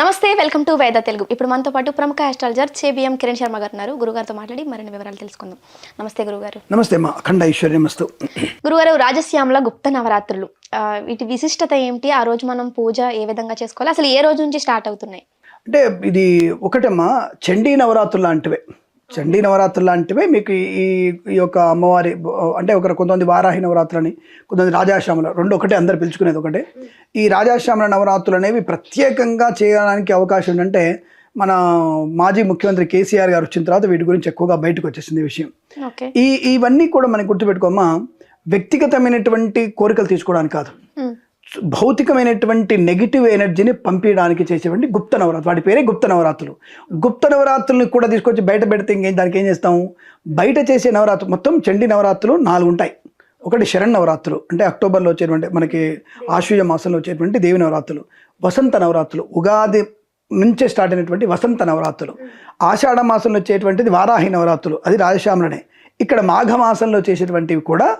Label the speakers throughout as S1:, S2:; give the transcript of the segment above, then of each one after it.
S1: నమస్తే welcome to వేద తెలుగు. ఇప్పుడు మనతో పాటు ప్రముఖ ఆస్ట్రాలజర్ చేబిఎం కిరణ్ శర్మ గారు ఉన్నారు. గురుగారితో మాట్లాడి మరిన్ని వివరాలు తెలుసుకుందాం. నమస్తే గురుగారు.
S2: నమస్తే అమ్మా అఖండ ఐశ్వర్యమస్తు
S1: గురుగారు రాజశ్యామల గుప్త నవరాత్రులు. వీటి విశిష్టత ఏమిటి? ఆ రోజు మనం పూజ ఏ విధంగా చేసుకోవాలి? అసలు ఏ రోజు నుంచి స్టార్ట్ అవుతున్నాయి?
S2: అంటే ఇది ఒకటమ్మా చండీ నవరాత్రులు లాంటివే. చండీ నవరాత్రులు లాంటివే మీకు ఈ ఈ యొక్క అమ్మవారి అంటే ఒక కొంతమంది వారాహి నవరాత్రులని కొంతమంది రాజాశ్యామల రెండు ఒకటే అందరు పిలుచుకునేది ఒకటే. ఈ రాజాశ్యామల నవరాత్రులు అనేవి ప్రత్యేకంగా చేయడానికి అవకాశం ఏంటంటే మన మాజీ ముఖ్యమంత్రి కేసీఆర్ గారు వచ్చిన తర్వాత వీటి గురించి ఎక్కువగా బయటకు వచ్చేసింది విషయం. ఈ ఇవన్నీ కూడా మనకి గుర్తుపెట్టుకోమ్మా వ్యక్తిగతమైనటువంటి కోరికలు తీసుకోవడానికి కాదు. భౌతికమైనటువంటి నెగిటివ్ ఎనర్జీని పంపించడానికి చేసేటువంటి గుప్త నవరాత్రులు. వాటి పేరే గుప్త నవరాత్రులు. గుప్త నవరాత్రుల్ని కూడా తీసుకొచ్చి బయట పెడితే ఇంకేం దానికి ఏం చేస్తాము బయట చేసే నవరాత్రులు మొత్తం చండీ నవరాత్రులు నాలుగు ఉంటాయి. ఒకటి శరణ్ నవరాత్రులు. అంటే అక్టోబర్లో వచ్చేటువంటి మనకి ఆశ్వయ మాసంలో వచ్చేటువంటి దేవి నవరాత్రులు. వసంత నవరాత్రులు. ఉగాది నుంచే స్టార్ట్ అయినటువంటి వసంత నవరాత్రులు. ఆషాఢ మాసంలో వచ్చేటువంటిది వారాహి నవరాత్రులు. అది రాజశ్యామలనే. ఇక్కడ మాఘమాసంలో చేసేటువంటివి కూడా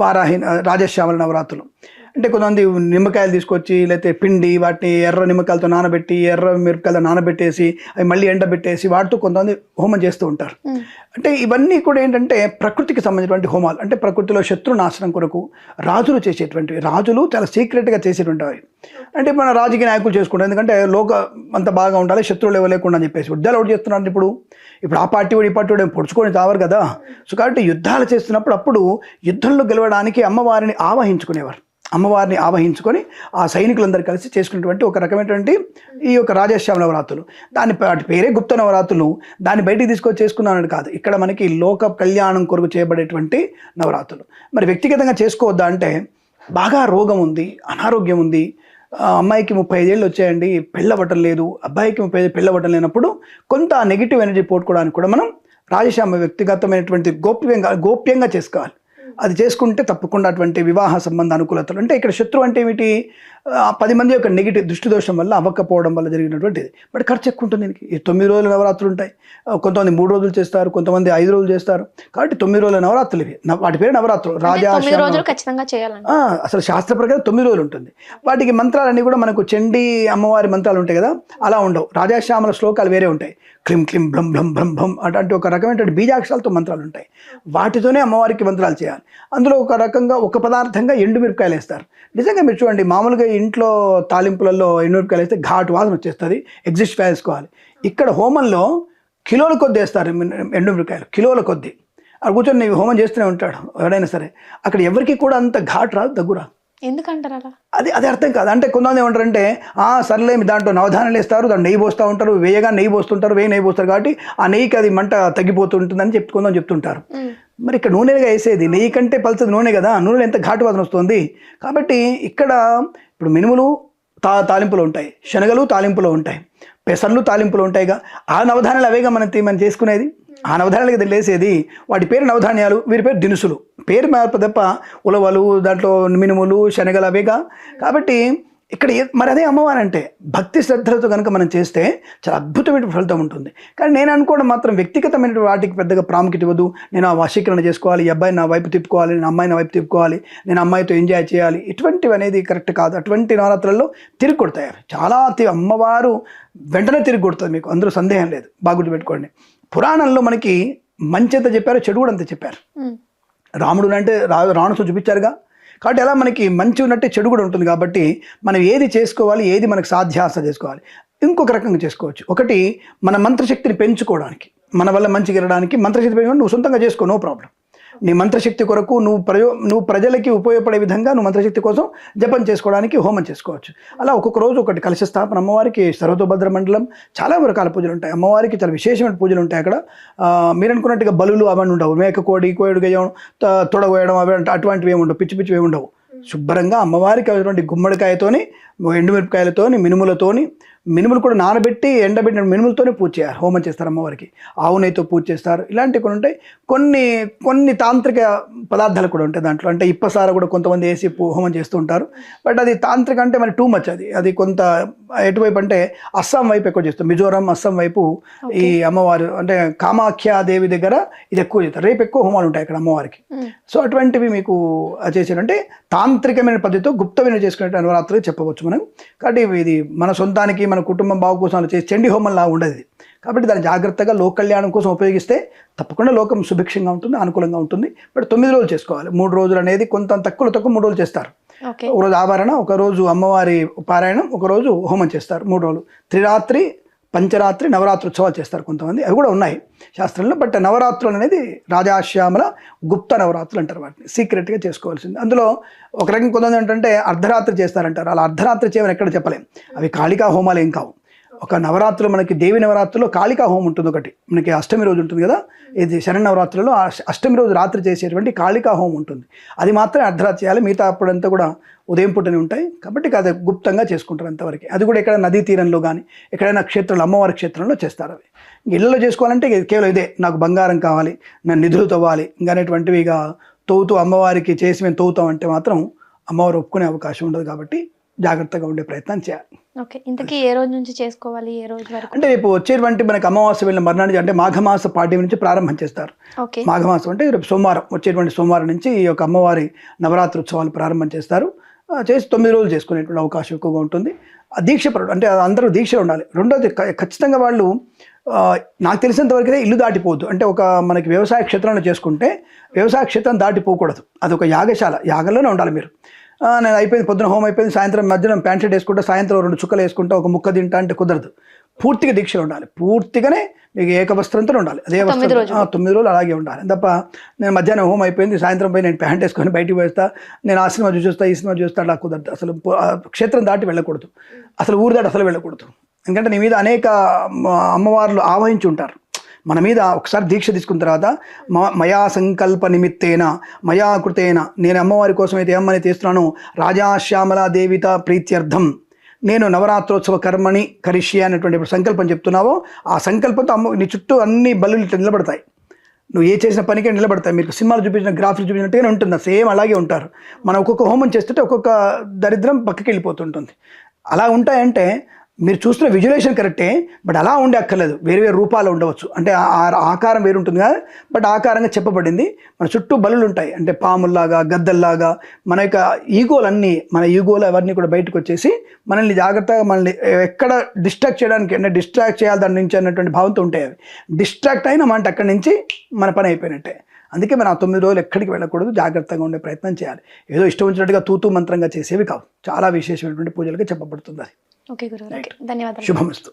S2: వారాహి రాజశ్యామల నవరాత్రులు. అంటే కొంతమంది నిమ్మకాయలు తీసుకొచ్చి లేకపోతే పిండి వాటిని ఎర్ర నిమ్మకాయలతో నానబెట్టి ఎర్ర మిరపకాయలతో నానబెట్టేసి అవి మళ్ళీ ఎండబెట్టేసి వాటితో కొంతమంది హోమం చేస్తూ ఉంటారు. అంటే ఇవన్నీ కూడా ఏంటంటే ప్రకృతికి సంబంధించినటువంటి హోమాలు. అంటే ప్రకృతిలో శత్రు నాశనం కొరకు రాజులు చేసేటువంటివి. రాజులు చాలా సీక్రెట్గా చేసేటువంటివి. అంటే మన రాజకీయ నాయకులు చేసుకుంటారు. ఎందుకంటే లోక అంత బాగా ఉండాలి శత్రువులు ఇవ్వలేకుండా అని చెప్పేసి. యుద్ధాలు ఒకటి చేస్తున్నారు ఇప్పుడు? ఇప్పుడు ఆ పార్టీ వాడు ఈ పార్టీ వాడు పొడుచుకొని తావరు కదా? సో కాబట్టి యుద్ధాలు చేస్తున్నప్పుడు అప్పుడు యుద్ధంలో గెలవడానికి అమ్మవారిని ఆవహించుకునేవారు. అమ్మవారిని ఆవహించుకొని ఆ సైనికులందరూ కలిసి చేసుకున్నటువంటి ఒక రకమైనటువంటి ఈ యొక్క రాజశ్యామ నవరాత్రులు. దాని వాటి పేరే గుప్త నవరాత్రులు. దాన్ని బయటికి తీసుకొని చేసుకున్నానని కాదు. ఇక్కడ మనకి లోక కళ్యాణం కొరకు చేయబడేటువంటి నవరాత్రులు. మరి వ్యక్తిగతంగా చేసుకోవద్దా అంటే బాగా రోగం ఉంది అనారోగ్యం ఉంది. అమ్మాయికి ముప్పై ఐదేళ్ళు వచ్చాయండి పెళ్ళవటం లేదు. అబ్బాయికి ముప్పై ఐదు పెళ్ళవటం లేనప్పుడు కొంత నెగిటివ్ ఎనర్జీ పోట్టుకోవడానికి కూడా మనం రాజశ్యామ వ్యక్తిగతమైనటువంటి గోప్యంగా గోప్యంగా చేసుకోవాలి. అది చేసుకుంటే తప్పకుండా అటువంటి వివాహ సంబంధ అనుకూలతలు అంటే ఇక్కడ శత్రువు అంటే ఏమిటి పది మంది యొక్క నెగిటివ్ దృష్టి దోషం వల్ల అవ్వకపోవడం వల్ల జరిగినటువంటిది బట్ ఖర్చు ఎక్కువ ఉంటుంది దీనికి ఈ తొమ్మిది రోజుల నవరాత్రులు ఉంటాయి కొంతమంది మూడు రోజులు చేస్తారు కొంతమంది ఐదు రోజులు చేస్తారు కాబట్టి తొమ్మిది రోజుల నవరాత్రులు ఇవి వాటి పేరు నవరాత్రులు రాజా అసలు శాస్త్ర ప్రకారం తొమ్మిది రోజులు ఉంటుంది వాటికి మంత్రాలన్నీ కూడా మనకు చండీ అమ్మవారి మంత్రాలు ఉంటాయి కదా అలా ఉండవు రాజాశ్యామల శ్లోకాలు వేరే ఉంటాయి క్లిం క్లిం బ్లం బ్లం బ్లం బ్లం అటువంటి ఒక రకమైనటువంటి బీజాక్షరాలతో మంత్రాలు ఉంటాయి వాటితోనే అమ్మవారికి మంత్రాలు చేయాలి అందులో ఒక రకంగా ఒక పదార్థంగా ఎండుమిరపకాయలు వేస్తారు. నిజంగా మీరు చూడండి మామూలుగా ఇంట్లో తాలింపులలో ఎండుమిరపకాయలు వేస్తే ఘాటు వాసన వచ్చేస్తుంది ఎగ్జిస్ట్ వేసుకోవాలి. ఇక్కడ హోమంలో కిలోల కొద్ది వేస్తారు ఎండుమిరపకాయలు కిలోల కొద్ది. అక్కడ కూర్చొని హోమం చేస్తూనే ఉంటాడు ఎవడైనా సరే. అక్కడ ఎవరికి కూడా అంత ఘాట్ రాదు దగ్గు రాదు.
S1: ఎందుకంటారు అలా?
S2: అది అది అర్థం కాదు. అంటే కొంతమంది ఏమంటారంటే ఆ సర్లే దాంట్లో నవధానాలు వేస్తారు దాంట్లో నెయ్యి పోస్తూ ఉంటారు వేయగా నెయ్యి పోస్తుంటారు వేయి నెయ్యి పోస్తారు కాబట్టి ఆ నెయ్యికి అది మంట తగ్గిపోతుంటుందని చెప్పి కొంతమంది చెప్తుంటారు. మరి ఇక్కడ నూనెగా వేసేది నెయ్యి కంటే పలుచది నూనె కదా నూనెలో ఎంత ఘాటు వాసన వస్తుంది? కాబట్టి ఇక్కడ ఇప్పుడు మినుములు తా తాలింపులు ఉంటాయి శనగలు తాలింపులో ఉంటాయి పెసర్లు తాలింపులు ఉంటాయిగా. ఆ నవధాన్యాలు అవేగా మనం తీ- మనం చేసుకునేది? ఆ నవధాన్యాలకి లేసేది వాటి పేరు నవధాన్యాలు వీరి పేరు దినుసులు. పేరు మార్పు తప్ప ఉలవలు దాంట్లో మినుములు శనగలు అవేగా. కాబట్టి ఇక్కడ మరి అదే అమ్మవారు అంటే భక్తి శ్రద్ధలతో కనుక మనం చేస్తే చాలా అద్భుతమైన ఫలితం ఉంటుంది. కానీ నేను అనుకోవడం మాత్రం వ్యక్తిగతమైన వాటికి పెద్దగా ప్రాముఖ్యత ఇవ్వదు. నేను ఆ వశీకరణ చేసుకోవాలి ఈ అబ్బాయి నా వైపు తిప్పుకోవాలి నేను అమ్మాయి నా వైపు తిప్పుకోవాలి నేను అమ్మాయితో ఎంజాయ్ చేయాలి. ఇటువంటివి అనేది కరెక్ట్ కాదు. అటువంటి నవరాత్రుల్లో తిరిగి కొడతాయి చాలా అమ్మవారు వెంటనే తిరిగి కొడుతుంది మీకు. అందరూ సందేహం లేదు. బాగా గుర్తుపెట్టుకోండి. పురాణంలో మనకి మంచి ఎంత చెప్పారో చెడు కూడా అంత చెప్పారు. రాముడు అంటే రా రావణుసు చూపించారుగా. కాబట్టి అలా మనకి మంచి ఉన్నట్టే చెడు కూడా ఉంటుంది కాబట్టి మనం ఏది చేసుకోవాలి ఏది మనకు సాధ్యాస చేసుకోవాలి. ఇంకొక రకంగా చేసుకోవచ్చు. ఒకటి మన మంత్రశక్తిని పెంచుకోవడానికి. మన వల్ల మంచి గెలడానికి మంత్రశక్తి పెంచుకోవడం నువ్వు సొంతంగా చేసుకో నో ప్రాబ్లం. నీ మంత్రశక్తి కొరకు నువ్వు ప్రయో నువ్వు ప్రజలకి ఉపయోగపడే విధంగా నువ్వు మంత్రశక్తి కోసం జపం చేసుకోవడానికి హోమం చేసుకోవచ్చు. అలా ఒక్కొక్క రోజు ఒకటి కలశ స్థాపన అమ్మవారికి సర్వతోభద్ర మండలం చాలా రకాల పూజలు ఉంటాయి అమ్మవారికి చాలా విశేషమైన పూజలు ఉంటాయి అక్కడ. మీరు అనుకున్నట్టుగా బలులు అవన్నీ ఉండవు. మేక కోడి కోయడు గేయం త- తొడగోయడం అవి అంటే అటువంటివి ఏమి ఉండవు. పిచ్చి పిచ్చివి ఏమి ఉండవు. శుభ్రంగా అమ్మవారికి అటువంటి గుమ్మడికాయతోని ఎండుమిరపకాయలతోని మినుములతోని మినుములు కూడా నానబెట్టి ఎండబెట్టిన మినుములతోనే పూజ చేయాలి హోమం చేస్తారు అమ్మవారికి. ఆవు నెయ్యితో పూజ చేస్తారు ఇలాంటివి కొన్ని ఉంటాయి. కొన్ని కొన్ని తాంత్రిక పదార్థాలు కూడా ఉంటాయి దాంట్లో. అంటే ఇప్పసార కూడా కొంతమంది వేసి హోమం చేస్తూ ఉంటారు. బట్ అది తాంత్రిక అంటే మరి టూ మచ్ అది. అది కొంత ఎటువైపు అంటే అస్సాం వైపు ఎక్కువ చేస్తాం మిజోరాం అస్సాం వైపు ఈ అమ్మవారు అంటే కామాఖ్య దేవి దగ్గర ఇది ఎక్కువ చేస్తారు. రేపు ఎక్కువ హోమాలు ఉంటాయి అక్కడ అమ్మవారికి. సో అటువంటివి మీకు చేసారంటే తాంత్రికమైన పద్ధతితో గుప్తమైన చేసుకునే నవరాత్రులు చెప్పవచ్చు మనం. కాబట్టి ఇది మన సొంతానికి మన కుటుంబం బాగు కోసం అలా చేసి చండి హోమం లా ఉండదు. కాబట్టి దాన్ని జాగ్రత్తగా లోక కళ్యాణం కోసం ఉపయోగిస్తే తప్పకుండా లోకం సుభిక్షంగా ఉంటుంది అనుకూలంగా ఉంటుంది. బట్ తొమ్మిది రోజులు చేసుకోవాలి. మూడు రోజులు అనేది కొంత తక్కువ తక్కువ మూడు రోజులు చేస్తారు. ఒక రోజు ఆభరణ ఒక రోజు అమ్మవారి పారాయణం ఒక రోజు హోమం చేస్తారు. మూడు రోజులు. త్రిరాత్రి పంచరాత్రి నవరాత్రోత్సవాలు చేస్తారు కొంతమంది. అవి కూడా ఉన్నాయి శాస్త్రంలో. బట్ నవరాత్రులు అనేది రాజాశ్యామల గుప్త నవరాత్రులు అంటారు వాటిని. సీక్రెట్గా చేసుకోవాల్సింది. అందులో ఒక రకం కొంతమంది ఏంటంటే అర్ధరాత్రి చేస్తారంటారు. అలా అర్ధరాత్రి చేయమని ఎక్కడ చెప్పలేం. అవి కాళికా హోమాలు ఏం కావు. ఒక నవరాత్రులు మనకి దేవి నవరాత్రుల్లో కాళికా హోమం ఉంటుంది ఒకటి. మనకి అష్టమి రోజు ఉంటుంది కదా? ఇది శరణ నవరాత్రులలో అష్టమి రోజు రాత్రి చేసేటువంటి కాళికా హోమం ఉంటుంది. అది మాత్రమే అర్ధరాత్రి చేయాలి. మిగతా అప్పుడంతా కూడా ఉదయం పూటనే ఉంటాయి. కాబట్టి అది గుప్తంగా చేసుకుంటారు అంతవరకు. అది కూడా ఎక్కడ నదీ తీరంలో కానీ ఎక్కడైనా క్షేత్రంలో అమ్మవారి క్షేత్రంలో చేస్తారు అవి. ఇళ్ళలో చేసుకోవాలంటే కేవలం ఇదే. నాకు బంగారం కావాలి నేను నిధులు తవ్వాలి ఇంకా అనేటువంటివి ఇక తవ్వుతూ అమ్మవారికి చేసి మేము తవ్వుతాం అంటే మాత్రం అమ్మవారు ఒప్పుకునే అవకాశం ఉండదు కాబట్టి జాగ్రత్తగా ఉండే ప్రయత్నం చేయాలి.
S1: ఓకే ఇంతకీ ఏ రోజు నుంచి చేసుకోవాలి ఏ రోజు వరకు?
S2: అంటే రేపు వచ్చేటువంటి మనకి అమావాస్య వెళ్ళిన మర్నాడు అంటే మాఘమాస పాడ్యం నుంచి ప్రారంభం చేస్తారు. మాఘమాసం అంటే రేపు సోమవారం వచ్చేటువంటి సోమవారం నుంచి ఈ యొక్క అమ్మవారి నవరాత్రి ఉత్సవాలు ప్రారంభం చేస్తారు. చేసి తొమ్మిది రోజులు చేసుకునేటువంటి అవకాశం ఎక్కువగా ఉంటుంది. ఆ దీక్ష అంటే అందరూ దీక్ష ఉండాలి. రెండోది ఖచ్చితంగా వాళ్ళు నాకు తెలిసినంత వరకు అయితే ఇల్లు దాటిపోవద్దు. అంటే ఒక మనకి వ్యవసాయ క్షేత్రంలో చేసుకుంటే వ్యవసాయ క్షేత్రం దాటిపోకూడదు. అది ఒక యాగశాల యాగంలోనే ఉండాలి మీరు. నేను అయిపోయింది పొద్దున హోమ్ అయిపోయింది సాయంత్రం మధ్యాహ్నం ప్యాంట్ షర్ట్ వేసుకుంటా సాయంత్రం రెండు చుక్కలు వేసుకుంటా ఒక ముక్క తింటా అంటే కుదరదు. పూర్తిగా దీక్షలు ఉండాలి. పూర్తిగానే మీకు ఏక వస్త్రంతో ఉండాలి. అదే వస్త్రం. తొమ్మిది రోజులు అలాగే ఉండాలి. తప్ప నేను మధ్యాహ్నం హోమ్ అయిపోయింది సాయంత్రం పోయి నేను ప్యాంట్ వేసుకొని బయటికి పోయిస్తా నేను ఆ సినిమా చూసేస్తా ఈ సినిమా చూస్తా అలా కుదరదు. అసలు క్షేత్రం దాటి వెళ్ళకూడదు. అసలు ఊరు దాటి అసలు వెళ్ళకూడదు. ఎందుకంటే నీ మీద అనేక అమ్మవార్లు ఆవహించి ఉంటారు. మన మీద ఒకసారి దీక్ష తీసుకున్న తర్వాత మ- మయా సంకల్ప నిమిత్తేన మయా కృతేన నేను అమ్మవారి కోసం అయితే ఏమని తీస్తున్నాను రాజాశ్యామల దేవిత ప్రీత్యర్థం. నేను నవరాత్రోత్సవ కర్మని కరిష్య అనేటువంటి ఇప్పుడు సంకల్పం చెప్తున్నావో ఆ సంకల్పంతో అమ్మ నీ చుట్టూ అన్ని బల్లులు ఇట్లా నిలబడతాయి. నువ్వు ఏ చేసిన పనికే నిలబడతాయి. మీకు సినిమాలు చూపించిన గ్రాఫిక్స్ చూపించినట్టుగానే ఉంటుంది. సేమ్ అలాగే ఉంటారు. మనం ఒక్కొక్క హోమం చేస్తుంటే ఒక్కొక్క దరిద్రం పక్కకి వెళ్ళిపోతుంటుంది. అలా ఉంటాయంటే మీరు చూస్తున్న విజువలైజేషన్ కరెక్టే బట్ అలా ఉండే అక్కర్లేదు. వేరు వేరు రూపాలు ఉండవచ్చు. అంటే ఆ ఆకారం వేరు ఉంటుంది కదా బట్ ఆకారంగా చెప్పబడింది. మన చుట్టూ బలులు ఉంటాయి. అంటే పాముల్లాగా గద్దల్లాగా మన యొక్క ఈగోలన్నీ మన ఈగోలు అవన్నీ కూడా బయటకు వచ్చేసి మనల్ని జాగ్రత్తగా మనల్ని ఎక్కడ డిస్ట్రాక్ట్ చేయడానికి అంటే డిస్ట్రాక్ట్ చేయాలి దాని నుంచి అన్నటువంటి భావంతో ఉంటాయి అవి. డిస్ట్రాక్ట్ అయిన మాట అక్కడి నుంచి మన పని అయిపోయినట్టే. అందుకే మనం ఆ తొమ్మిది రోజులు ఎక్కడికి వెళ్ళకూడదు జాగ్రత్తగా ఉండే ప్రయత్నం చేయాలి. ఏదో ఇష్టం వచ్చినట్టుగా తూతూ మంత్రంగా చేసేవి కావు. చాలా విశేషమైనటువంటి పూజలుగా చెప్పబడుతుంది అది.
S1: ఓకే గురువు ధన్యవాదాలు.
S2: శుభమస్తు.